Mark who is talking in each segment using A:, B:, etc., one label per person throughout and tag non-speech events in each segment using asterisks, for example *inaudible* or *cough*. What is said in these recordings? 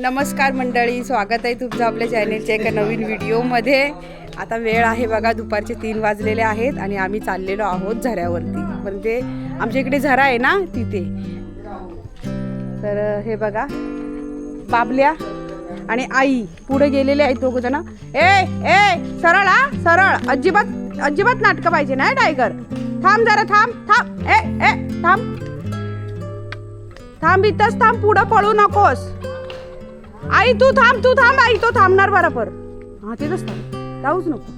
A: नमस्कार मंडळी स्वागत आहे तुमचं आपल्या चॅनेलच्या एका नवीन व्हिडिओमध्ये. आता वेळ आहे बघा दुपारचे तीन वाजलेले आहेत आणि आम्ही चाललेलो आहोत झऱ्यावरती. म्हणजे आमच्या इकडे झरा आहे ना तिथे. तर हे बघा बाबल्या आणि आई पुढे गेलेले आहेत दोघ जण. ए ए सरळ हा सरळ. अजिबात अजिबात नाटकं पाहिजे ना टायगर. थांब जरा थांब थांब. ए ए थांब. थांब इथंच थांब पुढं पळू नकोस. आई तू थांब तू थांब आई तो थांबणार बरोबर. हा तिथंच थांब. जाऊच नको.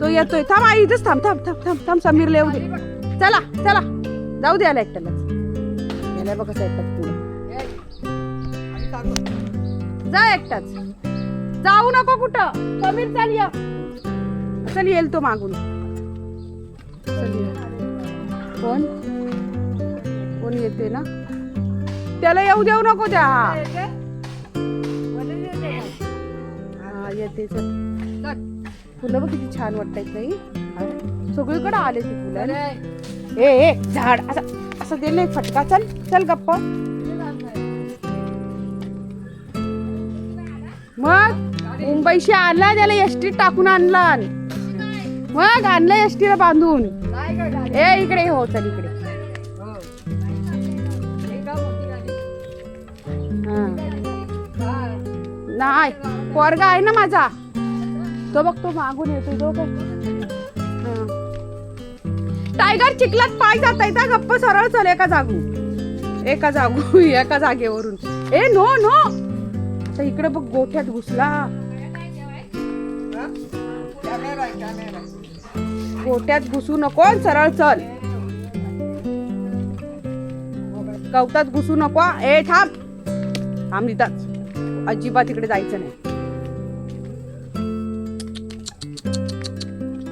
A: तो येतोय. थांब आई इथंच थांब थांब थांब थांब थांब समीर येऊ दे चला चला. जाऊ दे आला एकट्यालाच. गेल्या बघा कसं एकटाच पुढं. जा एकटाच. जाऊ नको कुठं. समीर चल या. चल येईल तो मागून. चल कोण? कोण येते ना? त्याला येऊ देऊ नको त्या. हा येते फुलं बघ किती छान वाटतायत नाही सगळीकडे आले ते फुलं. ए ए झाड. असं असं दे ना एक फटका. चल चल गप्प. मग मुंबईशी आणला त्याला एसटी टाकून आणला. मग आणलं एसटीला बांधून. ए इकडे हो चल इकडे. नाही पोरगा आहे ना माझा. तो बघ तो मागून येतो तो बघ. टायगर चिखलात पाय जात आहे का? गप्प सरळ चल एका जागू. एका जागू *laughs* एका जागेवरून. ए नो नो. आता इकडे बघ गोठ्यात घुसला. गोठ्यात घुसू नको सरळ चल. गवतात घुसू नको. ए थांब. थांब इथंच. अजिबात इकडे जायचं नाही.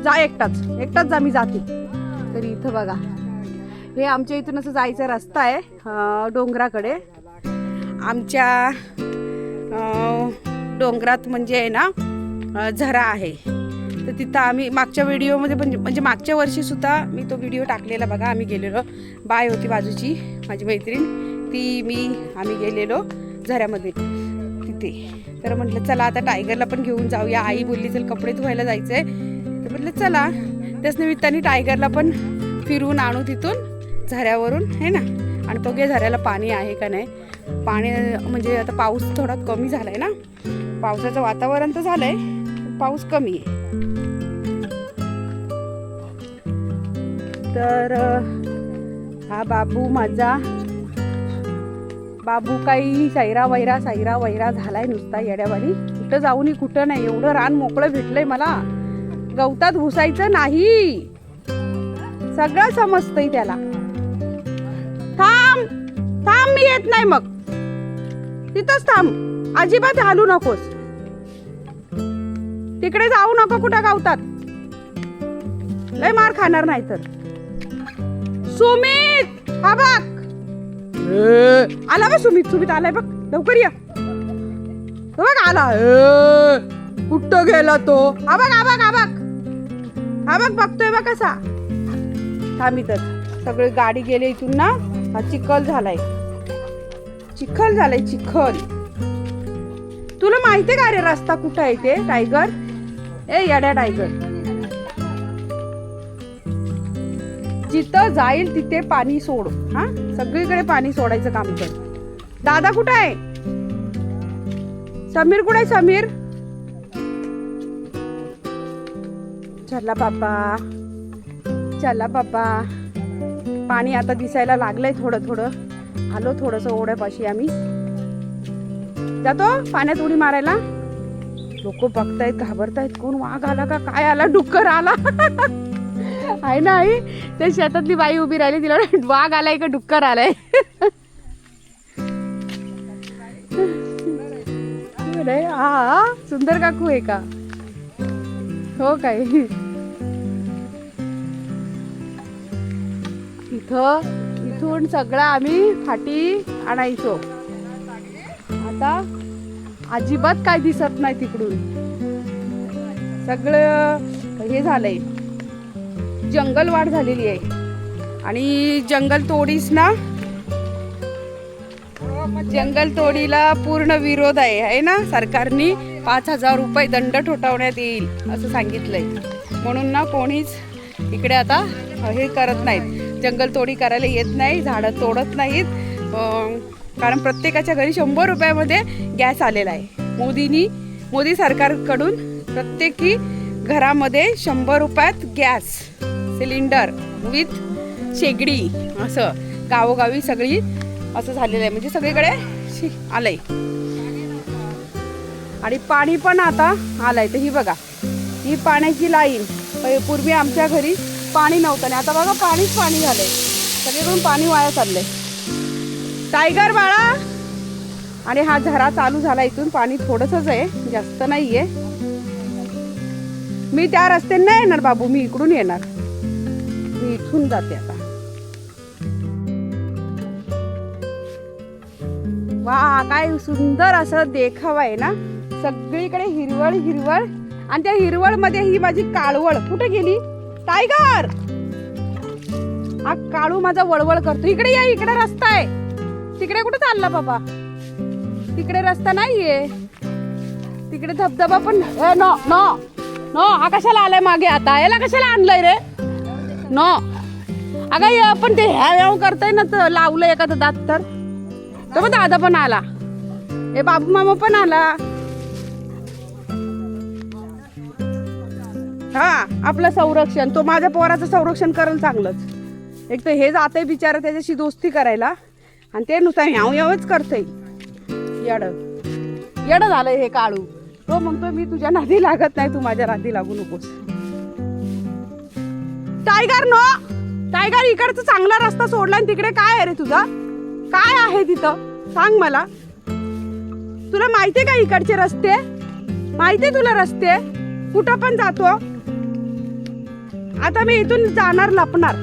A: जा एकटाच. एकटाच जा मी जाते. तरी इथं बघा. हे आमच्या इथून असं जायचा रस्ता आहे डोंगराकडे. आमच्या डोंगरात म्हणजे आहे ना झरा आहे. तर तिथं आम्ही मागच्या व्हिडिओमध्ये म्हणजे म्हणजे मागच्या वर्षीसुद्धा मी तो व्हिडिओ टाकलेला बघा आम्ही गेलेलो. बाय होती बाजूची माझी मैत्रीण. ती मी आम्ही गेलेलो झऱ्यामध्ये. होते. तर म्हटलं चला आता टायगरला पण घेऊन जाऊया. आई बोलली चल कपडे धुवायला जायचं आहे तर म्हटलं चला. त्याच निमित्ताने टायगरला पण फिरवून आणू तिथून झऱ्यावरून है ना? आणि बघूया झऱ्याला पाणी आहे का नाही? पाणी म्हणजे आता पाऊस थोडा कमी झाला आहे ना? पावसाचं वातावरण तर झालं आहे पाऊस कमी आहे. तर हा बाबू माझा बाबू काही सैरा वैरा सैरा वैरा झालाय नुसता येड्यावाडी कुठं जाऊन कुठं नाही. एवढं रान मोकळं भेटलंय मला. गवतात घुसायचं नाही. सगळं समजतंय त्याला. थांब थांब मी येत नाही मग. तिथंच थांब. अजिबात हालू नकोस. तिकडे जाऊ नको कुठं गावतात. लय मार खाणार नाही तर सुमित हा बघ. आला बघ सुमित सुमित आलाय बघ लवकर या. तो बघ आला. ए, कुठं गेला तो? हा बघ हा बघ हा बघ. हा बघ बघतोय बघ कसा. थांबितच सगळी गाडी गेले इथून ना? हा चिखल झालाय. चिखल झालाय चिखल. तुला माहितीये का रे रस्ता कुठं आहे ते? टायगर? ए येड्या टायगर. जिथं जाईल तिथे पाणी सोड. हा? सगळीकडे पाणी सोडायचं काम कर. दादा कुठं आहे? समीर कुठे आहे समीर? चला बाबा. चला बाबा. पाणी आता दिसायला लागलंय थोडं थोडं. आलो थोडस ओढ्यापाशी आम्ही. जातो पाण्यात उडी मारायला? लोक बघतायत घाबरतायत. कोण वाघ आला का काय आला डुक्कर आला? *laughs* आहे ना आई त्या शेतातली बाई उभी राहिली तिला वाघ आलाय का डुक्कर आलाय? हा सुंदर काकू आहे का? हो काय? इथं इथून सगळं आम्ही फाटी आणायचो. आता अजिबात काय दिसत नाही तिकडून. सगळं हे झालंय. जंगल वाढ झालेली आहे. आणि जंगल तोडीस ना जंगल तोडीला पूर्ण विरोध आहे आहे ना? सरकारने पाच हजार रुपये दंड ठोठावण्यात येईल असं सांगितलंय. म्हणून ना कोणीच इकडे आता हे करत नाहीत. जंगल तोडी करायला येत नाही झाडं तोडत नाहीत. कारण प्रत्येकाच्या घरी शंभर रुपयामध्ये गॅस आलेला आहे. मोदींनी मोदी सरकारकडून प्रत्येकी घरामध्ये शंभर रुपयात गॅस सिलेंडर विथ शेगडी असं. गावोगावी सगळी असं झालेलं आहे. म्हणजे सगळीकडे शी- आलंय. आणि पाणी पण आता आलंय. तर ही बघा. ही पाण्याची लाईन. पूर्वी आमच्या घरी पाणी नव्हतं आणि आता बघा पाणीच पाणी झालंय. सगळीकडून पाणी वाया चाललंय. टायगर बाळा! आणि हा झरा चालू झाला इथून. पाणी थोडंसंच आहे. जास्त नाहीये. मी त्या रस्त्याने नाही येणार बाबू. मी इकडून येणार. मी इथून जाते आता. वा काय सुंदर असं देखावा आहे ना. सगळीकडे हिरवळ हिरवळ. आणि त्या हिरवळमध्ये ही माझी काळवळ. कुठे गेली? टायगर! हा काळू माझा वळवळ करतो. इकडे या इकडे रस्ता आहे. तिकडे कुठे चालला बाबा? तिकडे रस्ता नाहीये. तिकडे धबधबा पण ए, नो नो नो हा कशाला आलाय मागे आता? याला कशाला आणलंय रे? नो. अगं हे आपण ते ह्या ह्याव करताय ना तर लावलं एखादं दात तर. तो मग दादा पण आला. ए बाबू मामा पण आला. हा आपलं संरक्षण. तो माझ्या पोराचं संरक्षण करेल चांगलंच. एक तर हे जाते बिचारा त्याच्याशी दोस्ती करायला. आणि ते नुसतं ह्याव यावच करतय. येड. येड झालंय हे काळू. हो, तो म्हणतो मी तुझ्या नादी लागत नाही तू माझ्या नादी लागू नकोस. Tiger no. टायगर इकडचा चांगला रस्ता सोडला आणि तिकडे काय आहे रे तुझा? काय आहे तिथं? सांग मला. तुला माहितीये का इकडचे रस्ते? माहितीये तुला रस्ते? कुठं पण जातो. आता मी इथून जाणार लपणार.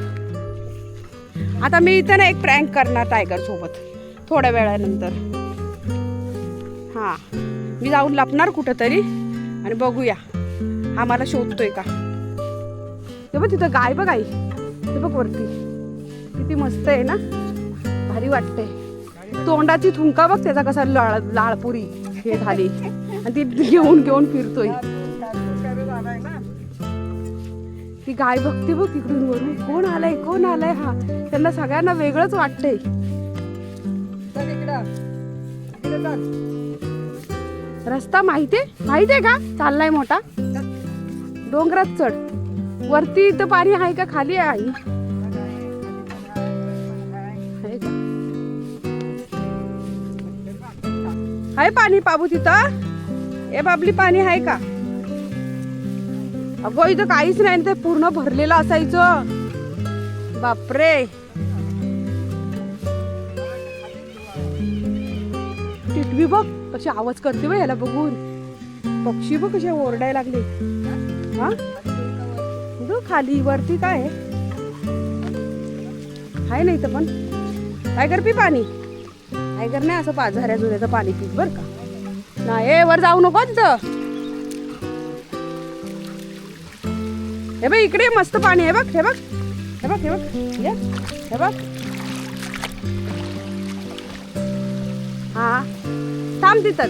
A: आता मी इथं ना एक प्रँक करणार टायगर सोबत थोड्या वेळानंतर. हा मी जाऊन लपणार कुठं तरी आणि बघूया. हा मला शोधतोय का? ते बघ तिथं गाय बघ आई. ते बघ वरती. किती मस्त आहे ना? भारी वाटतंय. तोंडाची थुंका बघ त्याचा कसा लाळ लाळपुरी हे झाली. आणि ती घेऊन घेऊन फिरतोय. ती गाय बघते बघ तिकडून वरून. कोण आलाय कोण आलाय? हा त्यांना सगळ्यांना वेगळंच वाटतंय. रस्ता माहितीये? माहितीये का? चाललाय मोठा. डोंगरात चढ. वरती इथं पाणी आहे का? खाली आहे आई. आहे का? आहे पाणी बाबू तिथं? ए बाबली पाणी आहे का? अगो इथं काहीच नाही ते पूर्ण भरलेलं असायचं. बापरे. टिटवी बघ कशी आवाज करते बघ याला बघून. पक्षी बघ कसे ओरडायला लागले. हा? खाली वरती काय आहे? नाही तर पण. टायगर पी पाणी? टायगर नाही असं पाच झाऱ्या जुन्याचं पाणी पीत बर का? नाही ए, वर जाऊ नको हे बघ इकडे मस्त पाणी आहे बघ हे बघ. हे बघ हे बघ. ये, हे बघ. हा. थांब तिथंच.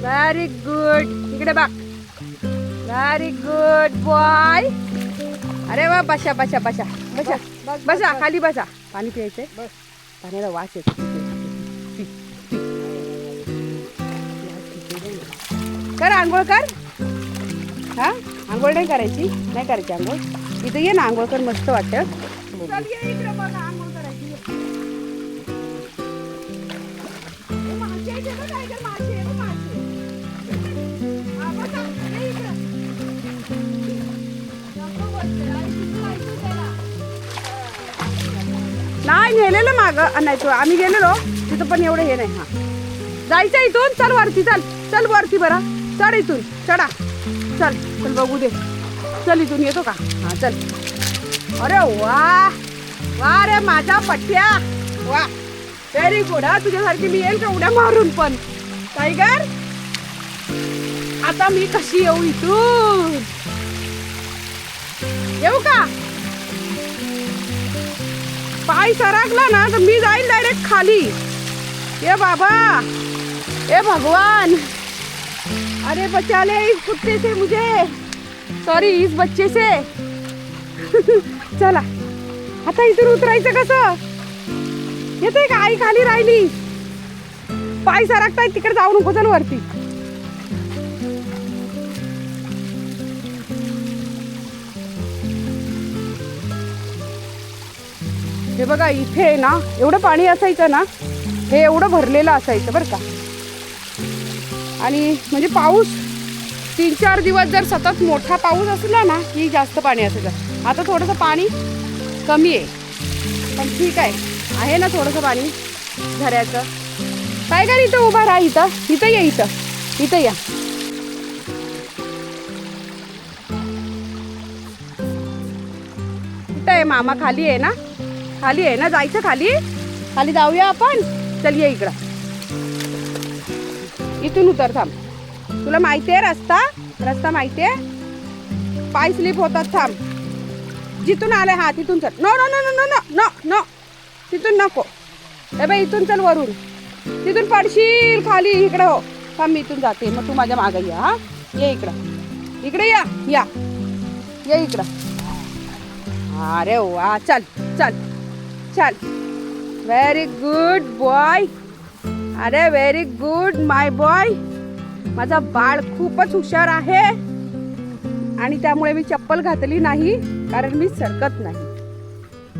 A: व्हेरी गुड इकडे बघ. व्हेरी गुड बॉय अरे वा बसा बसा बसा. बसा. बसा खाली बसा. पाणी प्यायचंय? पाण्याला वास येतो. कर आंघोळ कर. हा? आंघोळ नाही करायची. नाही करायची आंघोळ. इथं ये ना आंघोळ कर मस्त वाटतं. नाही नेलेलं माग? नाही आम्ही गेलेलो. तिथं पण एवढं हे नाही हा. जायचं इथून? चल वरती चल. चल वरती बरा. चढ इथून. चढा. चल चल बघू दे. चल इथून येतो का? हा चल. अरे वा. वा रे माझा पट्ट्या वा. व्हेरी गुड हा. तुझ्यासारखी मी येईल का उड्या मारून पण. टायगर आता मी कशी येऊ इथून? येऊ का? पाय सरकला ना तर मी जाईल डायरेक्ट खाली. ए बाबा ए भगवान. अरे बचा ले इस कुत्ते से मुझे. सॉरी इस बच्चे से. *laughs* चला. आता इथून उतरायचं कसं? येते का? आई खाली राहिली. पाय सरकताय तिकडे जाऊ नको चल वरती. हे बघा इथे आहे ना एवढं पाणी असायचं ना हे एवढं भरलेलं असायचं बरं का. आणि म्हणजे पाऊस तीन चार दिवस जर सतत मोठा पाऊस असला ना की जास्त पाणी असायचं. आता थोडंसं पाणी कमी आहे. पण ठीक आहे आहे ना थोडंसं पाणी झऱ्याचं. काय काय इथं उभा राहा इथं? इथं या इथं. इथं या. इथं आहे मामा खाली आहे ना. खाली आहे ना जायचं खाली? खाली जाऊया आपण. चल ये इकडं. इथून उतर थांब. तुला माहिती आहे रस्ता? रस्ता माहिती आहे? पाय स्लिप होतात थांब. जिथून आले हा तिथून चल. No no no no no no no तिथून नको. ए बाई इथून चल वरून. तिथून पडशील खाली इकडं हो. थांब मी इथून जाते. मग तू माझ्या मागे या हा. ये इकडं. इकडे या या. ये इकडं. अरे वा चल चल. छान व्हेरी गुड बॉय अरे व्हेरी गुड माय बॉय माझा बाळ खूपच हुशार आहे. आणि त्यामुळे मी चप्पल घातली नाही कारण मी सरकत नाही.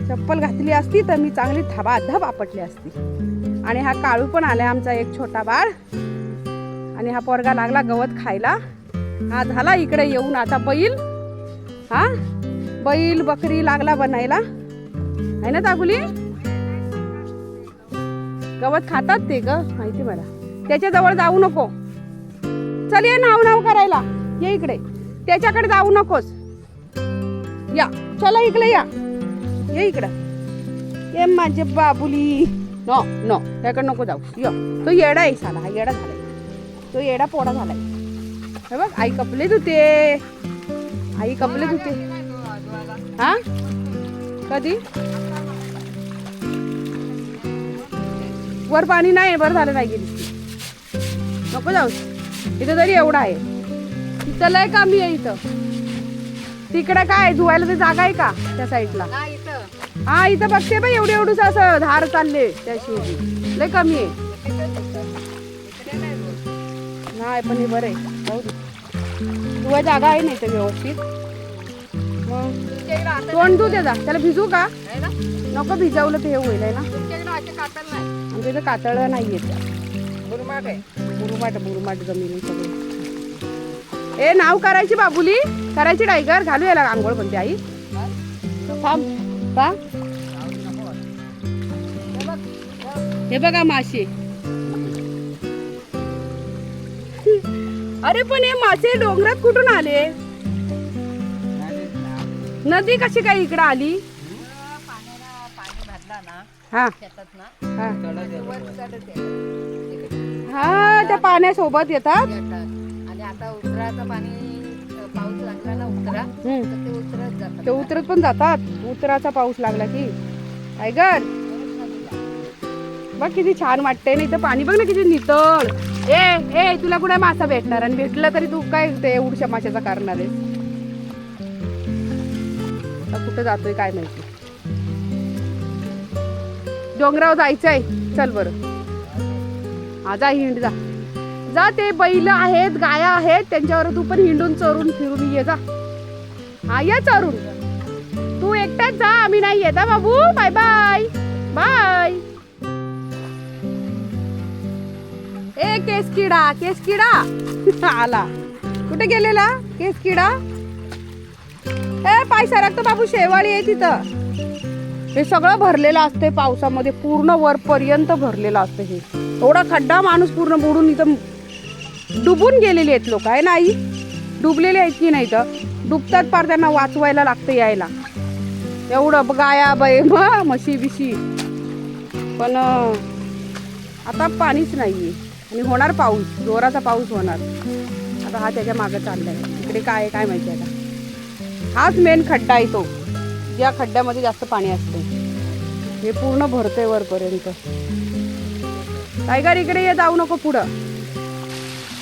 A: चप्पल घातली असती तर मी चांगली धबाधब आपटली असती. आणि हा काळू पण आला आमचा एक छोटा बाळ. आणि हा पोरगा लागला गवत खायला. हा झाला इकडे येऊन आता बैल. हा? बैल बकरी लागला बनायला. आहे ना तागुली गवत खातात ते ग माहिती मला. त्याच्याजवळ जाऊ नको. चल ये नाव नाव करायला. ये इकडे. त्याच्याकडे जाऊ नकोस. या. चला इकडे या. ये इकडं. ये माझे बाबुली. No no. त्याकडे नको जाऊ. यो. तो येडा आहे साला. हा येडा झालाय. तो येडा पोडा झालाय. हे बघ आई कपले धुते आई कपले धुते हा? कधी? वर पाणी नाही बरं झालं नाही गेली. नको जाऊ. इथं तरी एवढा आहे. इथं लय कमी आहे इथं. तिकडे काय धुवायला ते जागा आहे का त्या साईडला? हा इथं बघते बाई एवढी एवढूस असं धार चालले त्याशी लय कमी आहे. नाही पण हे बरं आहे. जाऊ जागा आहे नाही तर व्यवस्थित. मग तोंड धू त्याचा त्याला भिजू का? नको भिजवलं ते हे होईल आहे ना? आमच्या इथं कातळ नाही येत बुरुमाट बुरुमाट जमीन सगळं. ए नाव करायची बाबुली. करायची टायगर. घालू याला आंघोळ म्हणते आई. थांब. का? हे बघा मासे. अरे पण हे मासे डोंगरात कुठून आले? नदी कशी काय इकडं आली? हा. हा. हा त्या पाण्यासोबत येतात.
B: आणि आता उतराचं पाणी अ, पाऊस लागला ना उतरा
A: हम्म.
B: तर ते उतरत जातात.
A: ते उतरत पण जातात. उतराचा पाऊस लागला की. टायगर. बघ किती छान वाटतंय. ना इथं पाणी बघ ना किती नितळ. ए ए तुला कुठे मासा भेटणार? आणि भेटलं तरी तू काय ते उडशा माशाचा करणार आहे कुठं जातोय काय माहिती? डोंगरावर आहे चल बरं. हा जा हिंड जा. जा ते बैल आहेत गाया आहेत त्यांच्यावर तू पण हिंडून चरून फिरून ये जा. हा या चरून. तू एकटाच जा आम्ही नाही येत बाबू. बाय बाय बाय ए केस किडा केस किडा *laughs* आला. कुठे गेलेला? केस किडा ए पाय सरकतो बाबू शेवाळी आहे तिथं. हे सगळं भरलेलं असते पावसामध्ये. पूर्ण वरपर्यंत भरलेलं असतं हे. एवढा खड्डा माणूस पूर्ण बुडून इथं डुबून गेलेले आहेत लोक. आहे ना आई? डुबलेले आहेत की नाही तर डुबतात पार त्यांना वाचवायला लागतं यायला. एवढं ब- गाया बाय *laughs* म म्हशी बिशी. पण आता पाणीच नाही आहे आणि होणार पाऊस. जोराचा पाऊस होणार. आता हा त्याच्या मागं चाललाय. इकडे काय आहे काय माहिती आता. हाच मेन खड्डा आहे तो. या खड्ड्यामध्ये जास्त पाणी असते. हे पूर्ण भरतंय वरपर्यंत. टायगर इकडे ये जाऊ नको पुढं.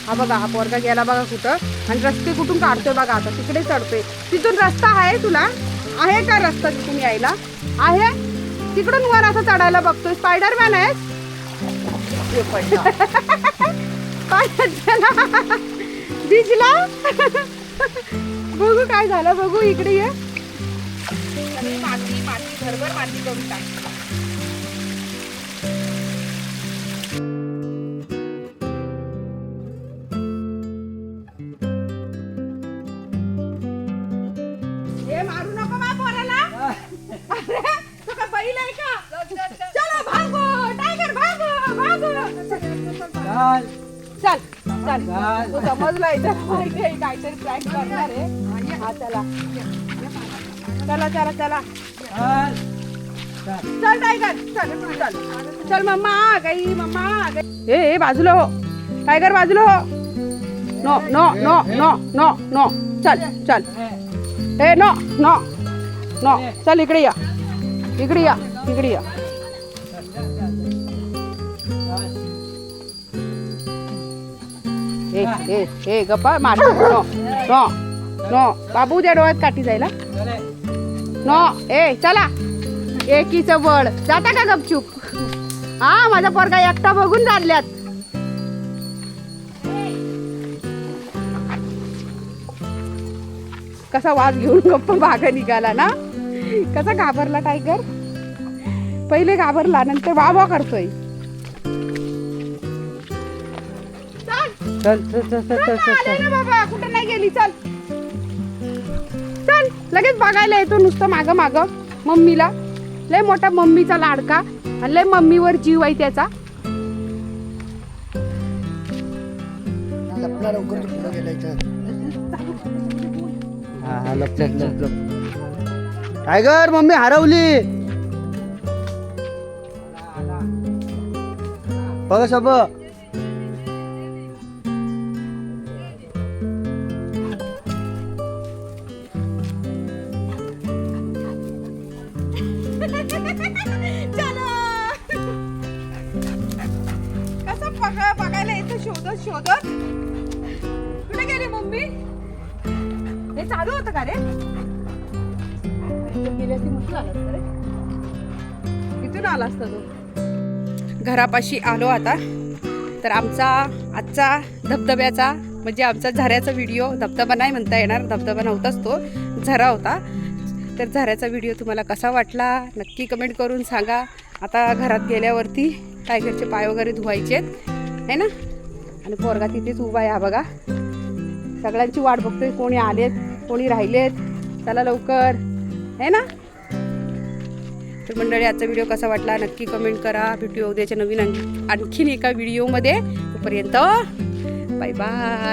A: हा बघा हा पोरगा गेला बघा कुठं. आणि रस्ते कुठून काढतोय बघा आता तिकडे चढतोय. तिथून रस्ता आहे तुला? आहे का रस्ता तिथून यायला? आहे? तिकडून वर असं चढायला बघतोय. स्पायडरमॅन आहे? *laughs* काय झालं? भिजला? *laughs* बघू काय झालं बघू इकडे ये. सगळी माती माती भरभर माती करून टाक. चला भागो. टायगर भागो भागो. चल. चल तो समजलाय तर काहीतरी प्रँक करणार आहे. हा चला. चला चला चला. चल टायगर. चल चल चल. मम्मा गई मम्मा गाई. ए ए, बाजूला हो. टायगर बाजूला हो. No no no no no no. चल चल. ए नो नो नो. चल इकडे या. इकडे या इकडे या. ए ए ए गप्पा मार. No no no. बाबू त्या डोळ्यात काठी जायला नो ए चला. एकीचं बळ. जाता का गपचूप? हा माझा पोरगा एकटा बघून चालल्यात कसा वाज घेऊन गप्प मागं निघाला ना? कसा घाबरला टायगर पहिले घाबरला नंतर वा वा करतोय. चल.
C: चल चल चल चल चल
A: बाबा कुठं नाही गेली? चल चल. लगेच बघायला येतो नुसतं माग माग. मम्मीला. लय मोठा मम्मीचा लाडका आणि लय मम्मीवर जीव आहे त्याचा.
C: हा हा लप टायगर मम्मी हरवली. बघा सब
A: आला असता तो. घरापाशी आलो आता. तर आमचा आजचा धबधब्याचा म्हणजे आमचा झऱ्याचा व्हिडिओ धबधबा नाही म्हणता येणार धबधबा नव्हताच तो झरा होता. तर झऱ्याचा व्हिडिओ तुम्हाला कसा वाटला? नक्की कमेंट करून सांगा. आता घरात गेल्यावरती टायगरचे पाय वगैरे धुवायचे आहे ना? आणि पोरगा तिथेच उभा आहे हा बघा. सगळ्यांची वाट बघतोय कोणी आलेत कोणी राहिलेत. चला लवकर आहे ना? तर मंडळी आजचा व्हिडिओ कसा वाटला नक्की कमेंट करा. भेटूया उद्याच्या नवीन आणखीन एका व्हिडिओमध्ये. तोपर्यंत बाय बाय